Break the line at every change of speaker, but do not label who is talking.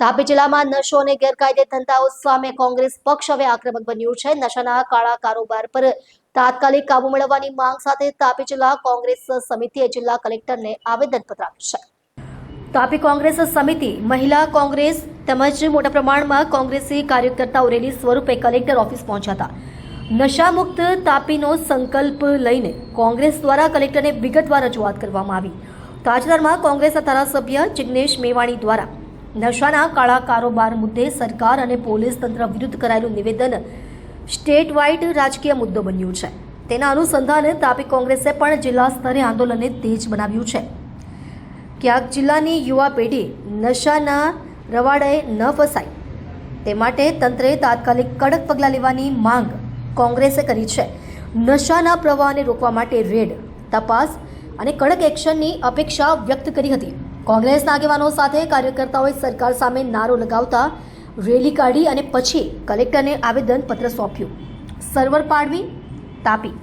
તાપી જિલ્લામાં નશો અને ગેરકાયદે ધંધાઓ સામે કોંગ્રેસ પક્ષ હવે આક્રમક બન્યું છે. નશાના કાળા કારોબાર પર તાત્કાલિક કાબુ મેળવવાની માંગ સાથે તાપી જિલ્લા કોંગ્રેસ સમિતિએ જિલ્લા કલેક્ટરને આવેદનપત્ર આપ્યું છે. તાપી કોંગ્રેસ સમિતિ મહિલા કોંગ્રેસ તેમજ મોટા પ્રમાણમાં કોંગ્રેસી કાર્યકર્તાઓ રેલી સ્વરૂપે કલેક્ટર ઓફિસ પહોંચ્યા હતા. નશામુક્ત તાપીનો સંકલ્પ લઈને કોંગ્રેસ દ્વારા કલેક્ટરને વિગતવાર રજૂઆત કરવામાં આવી. તાજેતરમાં કોંગ્રેસના ધારાસભ્ય જિગ્નેશ મેવાણી દ્વારા નશાના કાળા કારોબાર મુદ્દે સરકાર અને પોલીસ તંત્ર વિરુદ્ધ કરાયેલું નિવેદન સ્ટેટ વાઇડ રાજકીય મુદ્દો બન્યો છે. તેના અનુસંધાને તાપી કોંગ્રેસે પણ જિલ્લા સ્તરે આંદોલનને તેજ બનાવ્યું છે. ક્યાંક જિલ્લાની યુવા પેઢી નશાના રવાડાએ ન ફસાય, તે માટે તંત્રે તાત્કાલિક કડક પગલાં લેવાની માંગ કોંગ્રેસે કરી છે. નશાના પ્રવાહને રોકવા માટે રેડ, તપાસ અને કડક એક્શનની અપેક્ષા વ્યક્ત કરી હતી. કોંગ્રેસના આગેવાનો સાથે કાર્યકર્તાઓએ સરકાર સામે નારો લગાવતા રેલી કાઢી અને પછી કલેક્ટરને આવેદનપત્ર સોંપ્યું. સર્વર પાડવી, તાપી.